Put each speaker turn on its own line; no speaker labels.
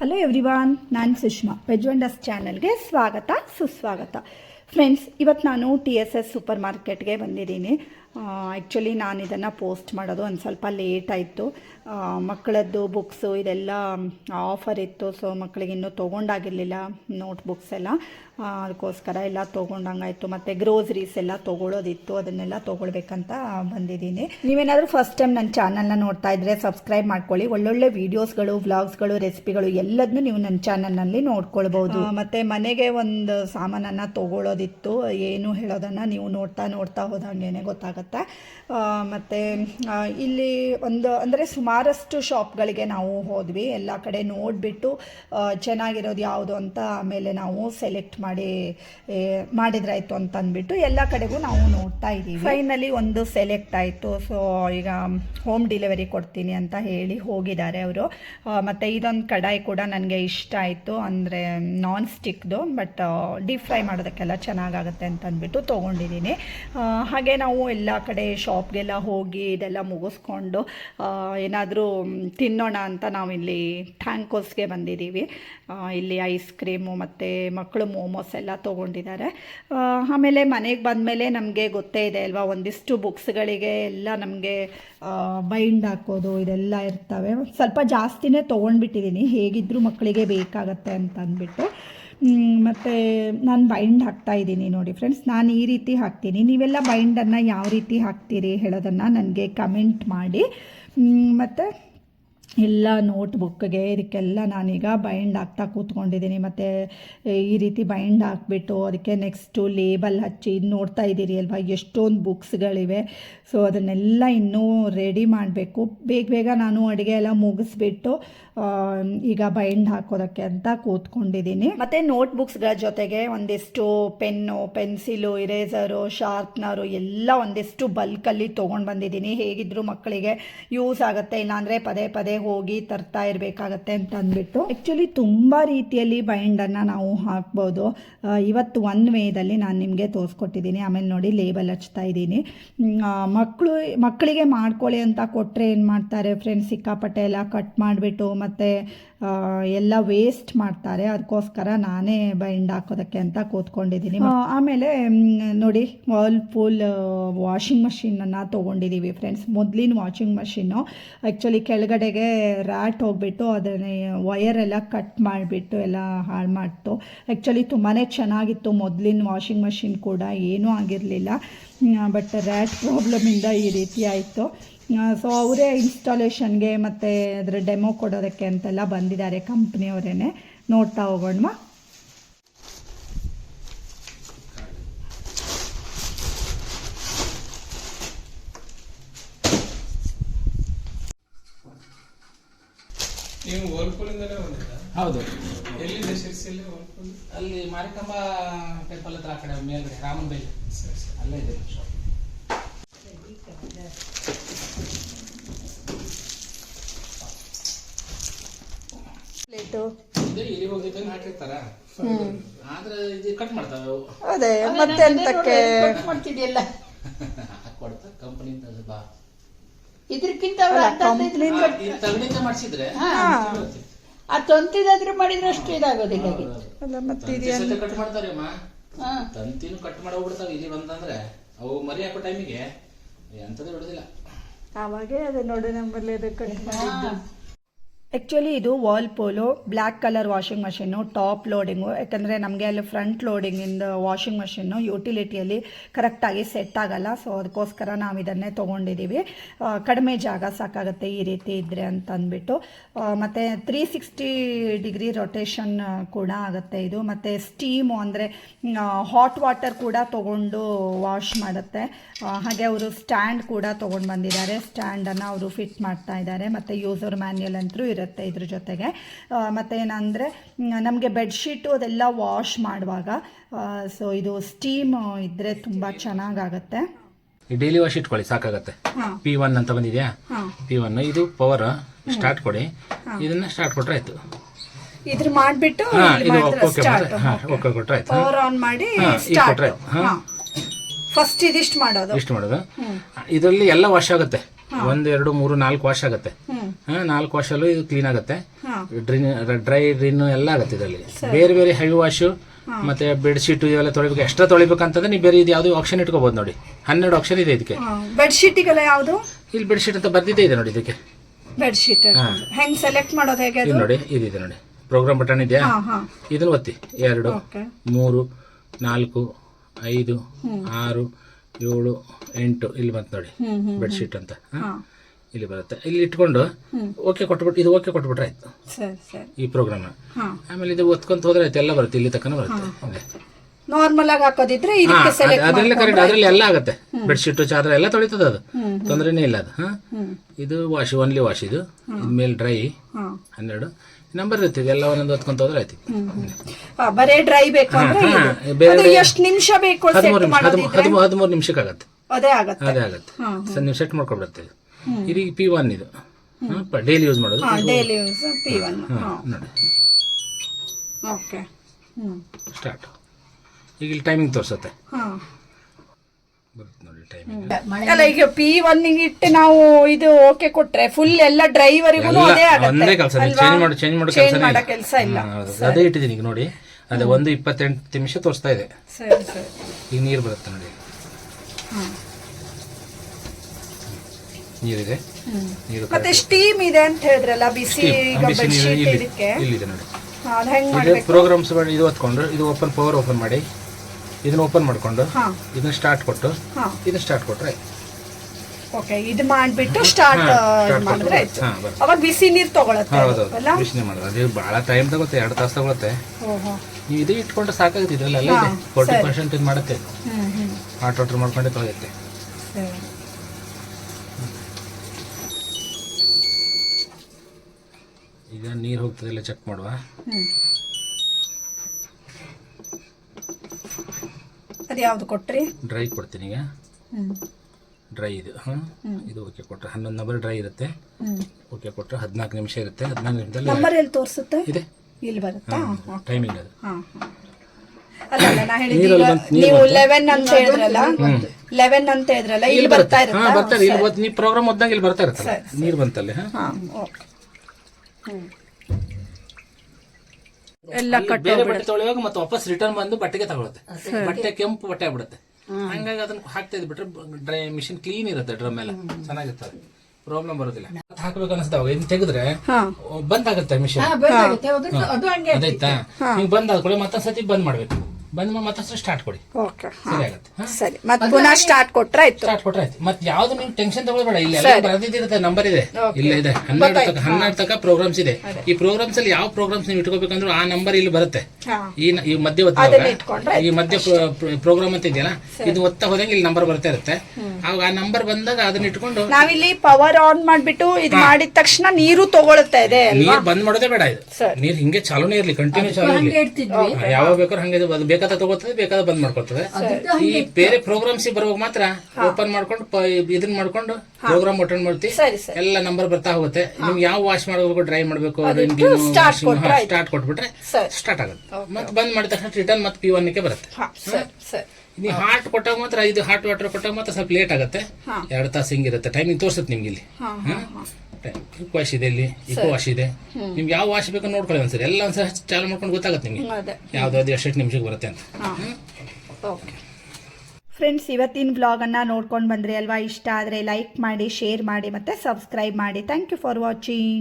Hello everyone ನಾನು ಸುಷ್ಮಾ. ವೆಜ್ವಂಡಸ್ ಚಾನಲ್ಗೆ ಸ್ವಾಗತ, ಸುಸ್ವಾಗತ. ಫ್ರೆಂಡ್ಸ್ ಇವತ್ತು ನಾನು ಟಿ ಎಸ್ ಎಸ್ ಸೂಪರ್ ಮಾರ್ಕೆಟ್ಗೆ ಬಂದಿದ್ದೀನಿ. ಆ್ಯಕ್ಚುಲಿ ನಾನು ಇದನ್ನು ಪೋಸ್ಟ್ ಮಾಡೋದು ಒಂದು ಸ್ವಲ್ಪ ಲೇಟ್ ಆಯಿತು. ಮಕ್ಕಳದ್ದು ಬುಕ್ಸು ಇದೆಲ್ಲ ಆಫರ್ ಇತ್ತು ಸೊ ಮಕ್ಕಳಿಗೆ ಇನ್ನೂ ತೊಗೊಂಡಾಗಿರಲಿಲ್ಲ ನೋಟ್ ಬುಕ್ಸ್ ಎಲ್ಲ ಅದಕ್ಕೋಸ್ಕರ ಎಲ್ಲ ತೊಗೊಂಡಂಗಾಯಿತು. ಮತ್ತು ಗ್ರೋಸರೀಸ್ ಎಲ್ಲ ತೊಗೊಳೋದಿತ್ತು, ಅದನ್ನೆಲ್ಲ ತೊಗೊಳ್ಬೇಕಂತ ಬಂದಿದ್ದೀನಿ. ನೀವೇನಾದರೂ ಫಸ್ಟ್ ಟೈಮ್ ನನ್ನ ಚಾನಲ್ನ ನೋಡ್ತಾ ಇದ್ದರೆ ಸಬ್ಸ್ಕ್ರೈಬ್ ಮಾಡ್ಕೊಳ್ಳಿ. ಒಳ್ಳೊಳ್ಳೆ ವೀಡಿಯೋಸ್ಗಳು ವ್ಲಾಗ್ಸ್ಗಳು ರೆಸಿಪಿಗಳು ಎಲ್ಲದನ್ನೂ ನೀವು ನನ್ನ ಚಾನಲ್ನಲ್ಲಿ ನೋಡ್ಕೊಳ್ಬೋದು. ಮತ್ತು ಮನೆಗೆ ಒಂದು ಸಾಮಾನನ್ನು ತೊಗೊಳೋದಿತ್ತು. ಏನು ಹೇಳೋದನ್ನು ನೀವು ನೋಡ್ತಾ ನೋಡ್ತಾ ಹೋದಂಗೆ ಗೊತ್ತಾಗುತ್ತೆ. ಮತ್ತು ಇಲ್ಲಿ ಒಂದು, ಅಂದರೆ ಸುಮಾರಷ್ಟು ಶಾಪ್ಗಳಿಗೆ ನಾವು ಹೋದ್ವಿ. ಎಲ್ಲ ಕಡೆ ನೋಡಿಬಿಟ್ಟು ಚೆನ್ನಾಗಿರೋದು ಯಾವುದು ಅಂತ ಆಮೇಲೆ ನಾವು ಸೆಲೆಕ್ಟ್ ಮಾಡಿ ಮಾಡಿದ್ರಾಯ್ತು ಅಂತ ಅಂದ್ಬಿಟ್ಟು ಎಲ್ಲ ಕಡೆಗೂ ನಾವು ನೋಡ್ತಾ ಇದ್ದೀವಿ. ಫೈನಲಿ ಒಂದು ಸೆಲೆಕ್ಟ್ ಆಯಿತು. ಸೊ, ಈಗ ಹೋಮ್ ಡೆಲಿವರಿ ಕೊಡ್ತೀನಿ ಅಂತ ಹೇಳಿ ಹೋಗಿದ್ದಾರೆ ಅವರು. ಮತ್ತು ಇದೊಂದು ಕಡಾಯಿ ಕೂಡ ನನಗೆ ಇಷ್ಟ ಆಯಿತು. ಅಂದರೆ ನಾನ್ ಸ್ಟಿಕ್ದು ಬಟ್ ಡೀಪ್ ಫ್ರೈ ಮಾಡೋದಕ್ಕೆಲ್ಲ ಚೆನ್ನಾಗಾಗುತ್ತೆ ಅಂತ ಅಂದ್ಬಿಟ್ಟು ತೊಗೊಂಡಿದ್ದೀನಿ ಹಾಗೆ ನಾವು ಎಲ್ಲ ಕಡೆ ಶಾಪ್ಗೆಲ್ಲ ಹೋಗಿ ಇದೆಲ್ಲ ಮುಗಿಸ್ಕೊಂಡು ಏನಾದರೂ ತಿನ್ನೋಣ ಅಂತ ನಾವಿಲ್ಲಿ ಟ್ಯಾಂಕೋಸ್ಗೆ ಬಂದಿದ್ದೀವಿ. ಇಲ್ಲಿ ಐಸ್ ಕ್ರೀಮು ಮತ್ತು ಮಕ್ಕಳು ಮೋಮೋಸ್ ಎಲ್ಲ ತೊಗೊಂಡಿದ್ದಾರೆ. ಆಮೇಲೆ ಮನೆಗೆ ಬಂದಮೇಲೆ ನಮಗೆ ಗೊತ್ತೇ ಇದೆ ಅಲ್ವಾ, ಒಂದಿಷ್ಟು ಬುಕ್ಸ್ಗಳಿಗೆ ಎಲ್ಲ ನಮಗೆ ಬೈಂಡ್ ಹಾಕೋದು ಇದೆಲ್ಲ ಇರ್ತವೆ. ಸ್ವಲ್ಪ ಜಾಸ್ತಿನೇ ತೊಗೊಂಡ್ಬಿಟ್ಟಿದ್ದೀನಿ ಹೇಗಿದ್ದರೂ ಮಕ್ಕಳಿಗೆ ಬೇಕಾಗತ್ತೆ ಅಂತ ಅಂದ್ಬಿಟ್ಟು. ಮತ್ತು ನಾನು ಬೈಂಡ್ ಹಾಕ್ತಾ ಇದ್ದೀನಿ ನೋಡಿ ಫ್ರೆಂಡ್ಸ್ ನಾನು ಈ ರೀತಿ ಹಾಕ್ತೀನಿ. ನೀವೆಲ್ಲ ಬೈಂಡನ್ನು ಯಾವ ರೀತಿ ಹಾಕ್ತೀರಿ ಹೇಳೋದನ್ನು ನನಗೆ ಕಮೆಂಟ್ ಮಾಡಿ. ಮತ್ತು ಎಲ್ಲ ನೋಟ್ಬುಕ್ಗೆ ಇದಕ್ಕೆಲ್ಲ ನಾನೀಗ ಬೈಂಡ್ ಹಾಕ್ತಾ ಕೂತ್ಕೊಂಡಿದ್ದೀನಿ. ಮತ್ತು ಈ ರೀತಿ ಬೈಂಡ್ ಹಾಕ್ಬಿಟ್ಟು ಅದಕ್ಕೆ ನೆಕ್ಸ್ಟು ಲೇಬಲ್ ಹಚ್ಚಿ ನೋಡ್ತಾ ಇದ್ದೀರಿ ಅಲ್ವಾ? ಎಷ್ಟೊಂದು ಬುಕ್ಸ್ಗಳಿವೆ. ಸೊ, ಅದನ್ನೆಲ್ಲ ಇನ್ನೂ ರೆಡಿ ಮಾಡಬೇಕು. ಬೇಗ ಬೇಗ ನಾನು ಅಡುಗೆ ಎಲ್ಲ ಮುಗಿಸ್ಬಿಟ್ಟು ಈಗ ಬೈಂಡ್ ಹಾಕೋದಕ್ಕೆ ಅಂತ ಕೂತ್ಕೊಂಡಿದ್ದೀನಿ. ಮತ್ತು ನೋಟ್ಬುಕ್ಸ್ಗಳ ಜೊತೆಗೆ ಒಂದಿಷ್ಟು ಪೆನ್ನು, ಪೆನ್ಸಿಲು, ಇರೇಸರು, ಶಾರ್ಪ್ನರು ಎಲ್ಲ ಒಂದಿಷ್ಟು ಬಲ್ಕಲ್ಲಿ ತೊಗೊಂಡು ಬಂದಿದ್ದೀನಿ ಹೇಗಿದ್ರು ಮಕ್ಕಳಿಗೆ ಯೂಸ್ ಆಗುತ್ತೆ. ಇಲ್ಲಾಂದರೆ ಪದೇ ಪದೇ ಹೋಗಿ ತರ್ತಾ ಇರಬೇಕಾಗತ್ತೆ ಅಂತ ಅಂದ್ಬಿಟ್ಟು ಆ್ಯಕ್ಚುಲಿ ತುಂಬ ರೀತಿಯಲ್ಲಿ ಬೈಂಡನ್ನು ನಾವು ಹಾಕ್ಬೋದು. ಇವತ್ತು ಒನ್ ವೇದಲ್ಲಿ ನಾನು ನಿಮಗೆ ತೋರಿಸ್ಕೊಟ್ಟಿದ್ದೀನಿ. ಆಮೇಲೆ ನೋಡಿ ಲೇಬಲ್ ಹಚ್ತಾ ಇದ್ದೀನಿ. ಮಕ್ಕಳು ಮಕ್ಕಳಿಗೆ ಮಾಡ್ಕೊಳ್ಳಿ ಅಂತ ಕೊಟ್ಟರೆ ಏನು ಮಾಡ್ತಾರೆ? ಫ್ರೆಂಡ್ಸ್ ಸಿಕ್ಕಾಪಟ್ಟೆ ಎಲ್ಲ ಕಟ್ ಮಾಡಿಬಿಟ್ಟು ಮತ್ತು ಎಲ್ಲ ವೇಸ್ಟ್ ಮಾಡ್ತಾರೆ. ಅದಕ್ಕೋಸ್ಕರ ನಾನೇ ಬೈಂಡ್ ಹಾಕೋದಕ್ಕೆ ಅಂತ ಕೂತ್ಕೊಂಡಿದ್ದೀನಿ. ಆಮೇಲೆ ನೋಡಿ ಫುಲ್ ವಾಷಿಂಗ್ ಮಷಿನನ್ನು ತೊಗೊಂಡಿದ್ದೀವಿ ಫ್ರೆಂಡ್ಸ್ ಮೊದಲಿನ ವಾಷಿಂಗ್ ಮಷಿನ್ನು ಆ್ಯಕ್ಚುಲಿ ಕೆಳಗಡೆಗೆ ರ್ಯಾಟ್ ಹೋಗ್ಬಿಟ್ಟು ಅದನ್ನೇ ವಯರೆಲ್ಲ ಕಟ್ ಮಾಡಿಬಿಟ್ಟು ಎಲ್ಲ ಹಾಳು ಮಾಡ್ತು. ಆ್ಯಕ್ಚುಲಿ ತುಂಬಾ ಚೆನ್ನಾಗಿತ್ತು ಮೊದಲಿನ ವಾಷಿಂಗ್ ಮಷಿನ್ ಕೂಡ, ಏನೂ ಆಗಿರಲಿಲ್ಲ. ಬಟ್ ರ್ಯಾಟ್ ಪ್ರಾಬ್ಲಮಿಂದ ಈ ರೀತಿ ಆಯಿತು. ಸೊ ಅವರೇ ಇನ್ಸ್ಟಾಲೇಷನ್ಗೆ ಮತ್ತು ಅದರ ಡೆಮೋ ಕೊಡೋದಕ್ಕೆ ಅಂತೆಲ್ಲ ಬಂದಿದ್ದಾರೆ ಕಂಪ್ನಿಯವರೇ ನೋಡ್ತಾ ಹೋಗೋಣ
ನೀವು ಬಂದಿದ್ದ
ಹೌದು.
ಎಲ್ಲಿದೆ ಶಿರ್ಸಿಯಲ್ಲಿ ವರ್ಲ್ಪೂಲ್
ಅಲ್ಲಿ ಮಾರಿಕಂಬ ಟೆಂಪಲ್ ಹತ್ರ ಆ ಕಡೆ ಮೇಲ್ಗಡೆ ರಾಮನ್ ಬೈಲ್
ಸರಿ ಸರಿ.
ಅಲ್ಲೇ ಇದೆ ಶಾಪ್
ಪ್ಲೇಟು.
ಇದು ಇಲ್ಲಿ ಹೋಗಿದ್ದಂಗೆ ಹಾಕಿರ್ತಾರ. ಆದ್ರೆ ಇದು ಕಟ್ ಮಾಡ್ತಾವೆ ಅವು.
ಅದೇ ಮತ್ತೆ ಎಂತಕ್ಕೆ
ಮಾಡ್ತಿದ್ಯಲ್ಲ.
ಕೊಡ್ತಾ ಕಂಪನಿಯಿಂದ ಬಾ.
ಇದ್ರಕ್ಕಿಂತ
ಅಲ್ಲ, ಕಂಪ್ನಿ
ಆ, ಇದು ತಗಡಿಂದ ಮಾಡಿಸಿದ್ರೆ
ಆ ತೊಂತಿದಾದ್ರೂ ಮಾಡಿದ್ರೆ ಅಷ್ಟು ಇದಾಗೋದಿಲ್ಲ
ಕಟ್ ಮಾಡ್ತಾರೆ. ತಂತಿನೂ ಕಟ್ ಮಾಡಿ ಹೋಗ್ಬಿಡ್ತಾವೆ ಇಲ್ಲಿ ಬಂದಂದ್ರೆ ಅವು ಮರಿ ಹಾಕೋ ಟೈಮಿಗೆ ಎಂಥದ್ದು ಬಿಡೋದಿಲ್ಲ
ಅವಾಗೇ ಅದೇ ನೋಡಿ ನಮ್ಮಲ್ಲಿ ಅದು ಕಟ್ ಮಾಡಿದ್ದು. ಆ್ಯಕ್ಚುಲಿ ಇದು wall ವಾಲ್ಪೋಲು black colour washing machine top loading ಯಾಕಂದರೆ ನಮಗೆ ಅಲ್ಲಿ ಫ್ರಂಟ್ ಲೋಡಿಂಗಿಂದ ವಾಷಿಂಗ್ ಮಷಿನ್ನು ಯುಟಿಲಿಟಿಯಲ್ಲಿ ಕರೆಕ್ಟಾಗಿ ಸೆಟ್ ಆಗಲ್ಲ. ಸೊ ಅದಕ್ಕೋಸ್ಕರ ನಾವು ಇದನ್ನೇ ತೊಗೊಂಡಿದ್ದೀವಿ ಕಡಿಮೆ ಜಾಗ ಸಾಕಾಗುತ್ತೆ ಈ ರೀತಿ ಇದ್ದರೆ ಅಂತ ಅಂದ್ಬಿಟ್ಟು ಮತ್ತು ತ್ರೀ ಸಿಕ್ಸ್ಟಿ ಡಿಗ್ರಿ ರೊಟೇಷನ್ ಕೂಡ ಆಗುತ್ತೆ ಇದು. ಮತ್ತು ಸ್ಟೀಮು ಅಂದರೆ ಹಾಟ್ ವಾಟರ್ ಕೂಡ ತೊಗೊಂಡು ವಾಶ್ ಮಾಡುತ್ತೆ. ಹಾಗೆ ಅವರು ಸ್ಟ್ಯಾಂಡ್ ಕೂಡ ತೊಗೊಂಡು ಬಂದಿದ್ದಾರೆ. ಸ್ಟ್ಯಾಂಡನ್ನು ಅವರು ಫಿಟ್ ಮಾಡ್ತಾ ಇದ್ದಾರೆ. ಮತ್ತು ಯೂಸರ್ ಮ್ಯಾನ್ಯಲ್ ಅಂತೂ ಇರುತ್ತೆ ಇದ್ರ ಜೊತೆಗೆ. ಮತ್ತೇನಂದರೆ ಮತ್ತೆ ಏನಂದ್ರೆ ನಮಗೆ ಬೆಡ್ಶೀಟು ಅದೆಲ್ಲ ವಾಶ್ ಮಾಡುವಾಗ ಸೊ ಇದು ಸ್ಟೀಮ್ ಇದ್ರೆ ತುಂಬ ಚೆನ್ನಾಗಾಗತ್ತೆ.
ಡೈಲಿ ವಾಶ್ ಇಟ್ಕೊಳ್ಳಿ ಸಾಕಾಗತ್ತೆ. ಪಿ ಒನ್ ಅಂತ ಬಂದಿದೆಯಾ? ಪಿ ಒನ್ ಇದು ಪವರ್ ಸ್ಟಾರ್ಟ್ ಕೊಡಿ. ಇದನ್ನ ಸ್ಟಾರ್ಟ್ ಕೊಟ್ರೆ ಆಯ್ತು.
ಇದ್ರ ಮಾಡಿಬಿಟ್ಟು
ಇದು ಓಕೆ ಕೊಟ್ರೆ ಆಯ್ತು.
ಪವರ್ ಆನ್ ಮಾಡಿ
ಕೊಟ್ರೆ.
ಫಸ್ಟ್ ಇದಿಷ್ಟು ಮಾಡೋದು.
ಇಷ್ಟು ಮಾಡೋದು. ಇದರಲ್ಲಿ ಎಲ್ಲ ವಾಶ್ ಆಗುತ್ತೆ. ಒಂದ್ ಎರಡು ಮೂರು ನಾಲ್ಕು ವಾಶ್ ಆಗುತ್ತೆ. ಹಾ ನಾಲ್ಕು ವಾಶಲ್ಲೂ ಇದು ಕ್ಲೀನ್ ಆಗುತ್ತೆ.
ಹಾ.
ಡ್ರಿನ್ ಡ್ರೈ ಡ್ರಿನ್ ಎಲ್ಲ ಆಗುತ್ತೆ ಇದರಲ್ಲಿ. ಬೇರೆ ಬೇರೆ ಹೆವಿ ವಾಶು ಮತ್ತೆ ಬೆಡ್ ಶೀಟ್ ಇವೆಲ್ಲ ತೊಳಿಬೇಕು. ಎಕ್ಸ್ಟ್ರಾ ತೊಳಿಬೇಕಂತಂದ್ರೆ ನೀವು ಬೇರೆ ಇದು ಯಾವ್ದು ಆಪ್ಷನ್ ಇಟ್ಕೋಬಹುದು ನೋಡಿ. ಹನ್ನೆರಡು ಆಪ್ಷನ್ ಇದೆ ಇದಕ್ಕೆ.
ಬೆಡ್ಶೀಟಿಗೆಲ್ಲ ಯಾವುದು?
ಇಲ್ಲಿ ಬೆಡ್ ಶೀಟ್ ಅಂತ ಬರ್ದಿದೆ ಇದೆ ನೋಡಿ ಇದಕ್ಕೆ.
ಬೆಡ್ಶೀಟ್ ಹೆಂಗ್ ಸೆಲೆಕ್ಟ್ ಮಾಡೋದು ಹೇಗೆ
ಇದು ನೋಡಿ ಇದಿದೆ ನೋಡಿ. ಪ್ರೋಗ್ರಾಮ್ ಬಟನ್ ಇದೆಯಾ?
ಇದನ್ನು ಹಾ.
ಒತ್ತಿ. ಎರಡು ಮೂರು ನಾಲ್ಕು ಐದು ಆರು ಏಳು ಎಂಟು. ಇಲ್ಲಿ ಬಂತು ನೋಡಿ. ಬೆಡ್ಶೀಟ್ ಅಂತ. ಹಾ. ಇಲ್ಲಿ ಬರುತ್ತೆ. ಇಲ್ಲಿ ಇಟ್ಕೊಂಡು ಓಕೆ ಕೊಟ್ಬಿಟ್ಟು ಇದು ಓಕೆ ಕೊಟ್ಬಿಟ್ರೆ ಆಯ್ತು. ಈ ಪ್ರೋಗ್ರಾಮ್ ಆಮೇಲೆ ಇದು ಒತ್ಕೊಂತ ಹೋದ್ರೆ ಆಯ್ತು ಎಲ್ಲ ಬರುತ್ತೆ ಇಲ್ಲಿ ತಕ್ಕನ ಬರುತ್ತೆ.
ನಾರ್ಮಲ್ ಆಗಿ ಹಾಕೋದಿದ್ರೆ
ಅದ್ರಲ್ಲಿ ಕರೆಕ್ಟ್ ಅದ್ರಲ್ಲಿ ಎಲ್ಲ ಆಗುತ್ತೆ. ಬೆಡ್ಶೀಟ್ ಚಾದರ ಎಲ್ಲ ತೊಳಿತದ ಅದು. ತೊಂದರೆನೇ ಇಲ್ಲ ಅದು ಹಾ. ಇದು ವಾಶ್ ಓನ್ಲಿ ವಾಶ್ ಇದು. ಮೇಲೆ ಡ್ರೈ ಹನ್ನೆರಡು. ನಂಬರ್ ಇರುತ್ತೆ ಎಲ್ಲ ಒಂದೊಂದು ಹೊತ್ಕೊಂತ ಹೋದ್ರೆ ಆಯ್ತು.
ಬರೇ ಡ್ರೈ ಬೇಕು ಅಂದ್ರೆ ಎಷ್ಟು ನಿಮಿಷ ಬೇಕು
ಹದಿಮೂರು ನಿಮಿಷಕ್ಕಾಗತ್ತೆ
ಅದೇ ಆಗತ್ತೆ.
ಅದೇ ಆಗುತ್ತೆ. ಸರ್ ನೀವು ಸೆಟ್ ಮಾಡ್ಕೊಬಿಡುತ್ತೆ ಇದು ಇದೀಗ ಪಿ ಒನ್ ಇದು. ಡೈಲಿ ಯೂಸ್ ಮಾಡೋದು
ಡೈಲಿ ಯೂಸ್ ಪಿ ಒನ್ ಹಾ
ನೋಡಿ.
ಓಕೆ ಹ್ಮ್.
ಸ್ಟಾರ್ಟ್ ಈಗ ಇಲ್ಲಿ ಟೈಮಿಂಗ್ ತೋರಿಸುತ್ತೆ.
ಹಾ.
ಬರುತ್ತೆ ನೋಡಿ ಟೈಮಿಂಗ್
ಅಲ್ಲ ಈಗ ಪಿ ಒನ್ ಇಟ್ಟು ನಾವು ಇದು ಓಕೆ ಕೊಟ್ರೆ ಫುಲ್ ಎಲ್ಲ ಡ್ರೈವರಿಗೂ ಅದೇ
ಒಂದೇ ಕೆಲಸ ಚೇಂಜ್ ಮಾಡಿ ಚೇಂಜ್ ಮಾಡೋ
ಚೇಂಜ್
ಕೆಲಸ
ಮಾಡೋ ಕೆಲಸ ಇಲ್ಲ.
ಅದೇ ಇಟ್ಟಿದ್ದೀನಿ ಈಗ ನೋಡಿ. ಅದೇ ಒಂದು ಇಪ್ಪತ್ತೆಂಟು ನಿಮಿಷ ತೋರಿಸ್ತಾ ಇದೆ.
ಸರಿ ಸರಿ.
ಈಗ ನೀರು ಬರುತ್ತೆ ನೋಡಿ.
ಹಾ
ನೀರಿದೆ. ನೀರು
ಮತ್ತೆ ಸ್ಟೀಮ್ ಇದೆ ಅಂತ ಹೇಳಿದ್ರಲ್ಲ ಬಿಸಿ ಈಗ
ಬಿಸಿ ನೀರು
ಬೆಡ್ಶೀಟ್
ಇಲ್ಲಿ
ಇದಕ್ಕೆ
ಇಲ್ಲಿದೆ ನೋಡಿ.
ಅದ್ ಹೆಂಗ್
ಇದು
ಮಾಡ್ಬೇಕು?
ಪ್ರೋಗ್ರಾಮ್ಸ್ ಇದು ಹೊತ್ಕೊಂಡು ಇದು ಓಪನ್ ಪವರ್ ಓಪನ್ ಮಾಡಿ ಇದನ್ನ ಓಪನ್ ಮಾಡ್ಕೊಂಡು
ಹಾ.
ಇದನ್ನ ಸ್ಟಾರ್ಟ್ ಕೊಟ್ಟು
ಹಾ.
ಇದನ್ನ ಸ್ಟಾರ್ಟ್ ಕೊಟ್ರೆ ಆಯ್ತು.
ಓಕೆ ಇದು ಮಾಡ್ಬಿಟ್ಟು ಸ್ಟಾರ್ಟ್
ಹಾ, start
ಮಾಡಿದ್ರೆ ಆಯ್ತು.
ಹಾ, ಬರುತ್ತೆ.
ಅವಾಗ ಬಿಸಿ ನೀರು ತಗೊಳತ್ತೆ
ಹೌದು
ಅದು, ಅಲ್ಲ?
ಬಿಸಿನೇ ಮಾಡೋದು. ಅದು ಭಾಳ ಟೈಮ್ ತಗೋತೆ ಎರಡು ತಾಸು ತಗೊಳುತ್ತೆ.
ಓಹೋ.
ನೀವು ಇದು ಇಟ್ಕೊಂಡು ಸಾಕಾಗುತ್ತೆ ಇದ್ರಲ್ಲ ಎಲ್ಲ ಇದೆ. ಫೋರ್ಟಿ
ಸರಿ.
ಪರ್ಸೆಂಟ್ ಇದು ಮಾಡುತ್ತೆ.
ಹ್ಮ್ ಹ್ಮ್.
ಹಾಟ್ ವಾಟರ್ ಮಾಡ್ಕೊಂಡೆ ತೊಳೆಯುತ್ತೆ.
ಸರಿ.
ನೀರು ಹೋಗ್ತದೆಲ್ಲ ಚೆಕ್ ಮಾಡುವ.
ಹ್ಮ್. ಅದು ಯಾವ್ದು ಕೊಟ್ರಿ?
ಡ್ರೈ ಕೊಡ್ತೀನಿ ಈಗ. ಡ್ರೈ ಇದು. ಹಾಂ? ಇದು ಓಕೆ ಕೊಟ್ಟರೆ ಹನ್ನೊಂದು ನಂಬರ್ ಡ್ರೈ ಇರುತ್ತೆ. ಓಕೆ ಕೊಟ್ಟರೆ ಹದಿನಾಲ್ಕು ನಿಮಿಷ ಇರುತ್ತೆ. ಹದಿನಾಲ್ಕು ನಿಮಿಷದಲ್ಲಿ
ನಂಬರ್ ಎಲ್ಲಿ ತೋರಿಸುತ್ತೆ?
ಇದೆ.
ಇಲ್ಲಿ ಬರುತ್ತಾ?
ಟೈಮಿಂಗ್ ಅದು.
ಹಾ. ಅಲ್ಲ ನಾ ಹೇಳಿದ್ದು
ನೀರು
ನೀವು ಲೆವೆನ್ ಅಂತ ಹೇಳಿದ್ರಲ್ಲ? ಲೆವೆನ್ ಅಂತ ಹೇಳಿದ್ರಲ್ಲ ಇಲ್ಲಿ ಬರ್ತಾ
ಹಾ
ಇರುತ್ತಾ
ಬರ್ತಾರೆ ಇಲ್ಲಿ ಬಂದು ನೀವು ಪ್ರೋಗ್ರಾಮ್ ಓದ್ದಂಗೆ ಇಲ್ಲಿ ಬರ್ತಾ ಇರುತ್ತಲ್ಲ. ನೀರು ಬಂತಲ್ಲಿ ಹಾಂ?
ಎಲ್ಲ
ಬೇರೆ ಬಟ್ಟೆ ತೊಳೆಯುವಾಗ ಮತ್ತೆ ವಾಪಸ್ ರಿಟರ್ನ್ ಬಂದು ಬಟ್ಟೆಗೆ ತಗೊಳುತ್ತೆ. ಬಟ್ಟೆ ಕೆಂಪು ಬಟ್ಟೆ ಆಗ್ಬಿಡುತ್ತೆ. ಹಂಗಾಗಿ ಅದನ್ನ ಹಾಕ್ತಾ ಇದ್ಬಿಟ್ರೆ ಡ್ರೈ ಮಿಷಿನ್ ಕ್ಲೀನ್ ಇರುತ್ತೆ ಡ್ರಮ್ ಎಲ್ಲ. ಚೆನ್ನಾಗಿರ್ತದೆ. ಪ್ರಾಬ್ಲಮ್ ಬರೋದಿಲ್ಲ. ಹಾಕ್ಬೇಕು ಅನಿಸ್ತಾವ ಇದನ್ನ ತೆಗೆದ್ರೆ ಬಂದ್ ಆಗುತ್ತೆ ಮಿಷಿನ್ ಅದಾಯ್ತಾ? ನೀವು ಬಂದ್ ಆದ್ಕೊಳ್ಳಿ ಮತ್ತೊಂದ್ಸತಿ ಬಂದ್ ಮಾಡ್ಬೇಕು. ಬಂದ್ ಮತ್ತಷ್ಟು ಸ್ಟಾರ್ಟ್ ಕೊಡಿ.
ಓಕೆ
ಸರಿ ಆಗುತ್ತೆ.
ಸರಿ. ಮತ್ತೆ ಪುನಃ ಸ್ಟಾರ್ಟ್ ಕೊಟ್ರೆ ಆಯ್ತು.
ಸ್ಟಾರ್ಟ್ ಕೊಟ್ರೆ ಆಯ್ತು. ಮತ್ತೆ ಯಾವ್ದು ನೀವು ಟೆನ್ಷನ್ ತಗೊಳ್ಬೇಡ. ಇಲ್ಲ ಬರೆದಿದ್ದಿರುತ್ತೆ ನಂಬರ್ ಇದೆ. ಇಲ್ಲ ಇದೆ. ಹನ್ನೆರಡು ತಕ ಹನ್ನೆರಡು ತಕ ಪ್ರೋಗ್ರಾಮ್ಸ್ ಇದೆ. ಈ ಪ್ರೋಗ್ರಾಮ್ಸ್ ಅಲ್ಲಿ ಯಾವ ಪ್ರೋಗ್ರಾಮ್ಸ್ ನೀವು ಇಟ್ಕೋಬೇಕಂದ್ರೆ ಆ ನಂಬರ್ ಇಲ್ಲಿ ಬರುತ್ತೆ.
ಹಾ.
ಈ ನ- ಈ ಮಧ್ಯ ಒತ್ತುವಾಗ
ಅದನ್ನ ಇಟ್ಕೊಂಡ್ರೆ
ಈ ಮಧ್ಯ ಪ್ರೋಗ್ರಾಮ್ ಅಂತ ಇದೆಯಲ್ಲ ಇದು ಒತ್ತ ಹೋದಂಗೆ ಇಲ್ಲಿ ನಂಬರ್ ಬರ್ತಾ ಇರುತ್ತೆ. ಅವಾಗ ಆ ನಂಬರ್ ಬಂದಾಗ ಅದನ್ನ ಇಟ್ಕೊಂಡು
ನಾವಿಲ್ಲಿ ಪವರ್ ಆನ್ ಮಾಡ್ಬಿಟ್ಟು ಇದು ಮಾಡಿದ ತಕ್ಷಣ ನೀರು ತಗೊಳುತ್ತೆ ಇದೆ
ನೀರ್ ಬಂದ್ ಮಾಡೋದೇ ಬೇಡ ಇದು.
ನೀರು
ನೀರ್ ಹಿಂಗೆ ಚಾಲೂನೇ ಇರ್ಲಿ ಕಂಟಿನ್ಯೂ ಚಾಲೂ ಇರ್ಲಿ. ಯಾವಾಗ ಬೇಕಾದ್ರೆ ಹಂಗೆ ಅದು ಬೇಕಾದ ತಗೋತದೆ ಬೇಕಾದ ಬಂದ್ ಮಾಡ್ಕೊತದೆ ಈ ಬೇರೆ ಪ್ರೋಗ್ರಾಮ್ಸ್ ಬರುವಾಗ ಮಾತ್ರ ಓಪನ್ ಮಾಡ್ಕೊಂಡು ಇದನ್ನ ಮಾಡ್ಕೊಂಡು ಪ್ರೋಗ್ರಾಮ್ ಅಟೆಂಡ್ ಮಾಡ್ತೀವಿ ಎಲ್ಲ ನಂಬರ್ ಬರ್ತಾ ಹೋಗುತ್ತೆ. ನಿಮ್ಗೆ ಯಾವ ವಾಶ್ ಮಾಡಬೇಕು ಡ್ರೈ ಮಾಡಬೇಕು. ಸ್ಟಾರ್ಟ್ ಕೊಟ್ಬಿಟ್ರೆ. ಸ್ಟಾರ್ಟ್ ಆಗುತ್ತೆ. ಮತ್ತೆ ಬಂದ್ ಮಾಡಿದ ತಕ್ಷಣ ರಿಟರ್ನ್ ಮತ್ತೆ ಪಿ ಒನ್ಗೆ ಬರುತ್ತೆ. ನೀವು ಹಾಟ್ ಕೊಟ್ಟಾಗ ಮಾತ್ರ ಇದು ಹಾಟ್ ವಾಟರ್ ಕೊಟ್ಟಾಗ ಮಾತ್ರ ಸ್ವಲ್ಪ ಲೇಟ್ ಆಗುತ್ತೆ. ಎರಡು ತಾಸು ಹಿಂಗಿರುತ್ತೆ ಟೈಮಿಂಗ್ ತೋರಿಸುತ್ತೆ ನಿಮ್ಗೆ ಇಲ್ಲಿ. ವಾಶ್ ಇದೆ ಇಲ್ಲಿ ಇಕೋ ವಾಶ್ ಇದೆ. ನಿಮ್ಗೆ ಯಾವ ವಾಶ್ ಬೇಕು ನೋಡ್ಕೊಳ್ಳಿ ಒಂದ್ಸರಿ. ಎಲ್ಲ ಒಂದ್ಸರಿ ಚಾಲು ಮಾಡ್ಕೊಂಡು ಗೊತ್ತಾಗುತ್ತೆ ನಿಮ್ಗೆ.
ಅದೇ.
ಎಷ್ಟು ಎಷ್ಟೆಷ್ಟು ನಿಮಿಷಕ್ಕೆ ಬರುತ್ತೆ ಅಂತ.
ಓಕೆ. ಫ್ರೆಂಡ್ಸ್ ಇವತ್ತಿನ ವ್ಲಾಗನ್ನ ನೋಡ್ಕೊಂಡು ಬಂದ್ರಿ ಅಲ್ವಾ? ಇಷ್ಟ ಆದರೆ ಲೈಕ್ ಮಾಡಿ ಶೇರ್ ಮಾಡಿ ಮತ್ತು ಸಬ್ಸ್ಕ್ರೈಬ್ ಮಾಡಿ. Thank you for watching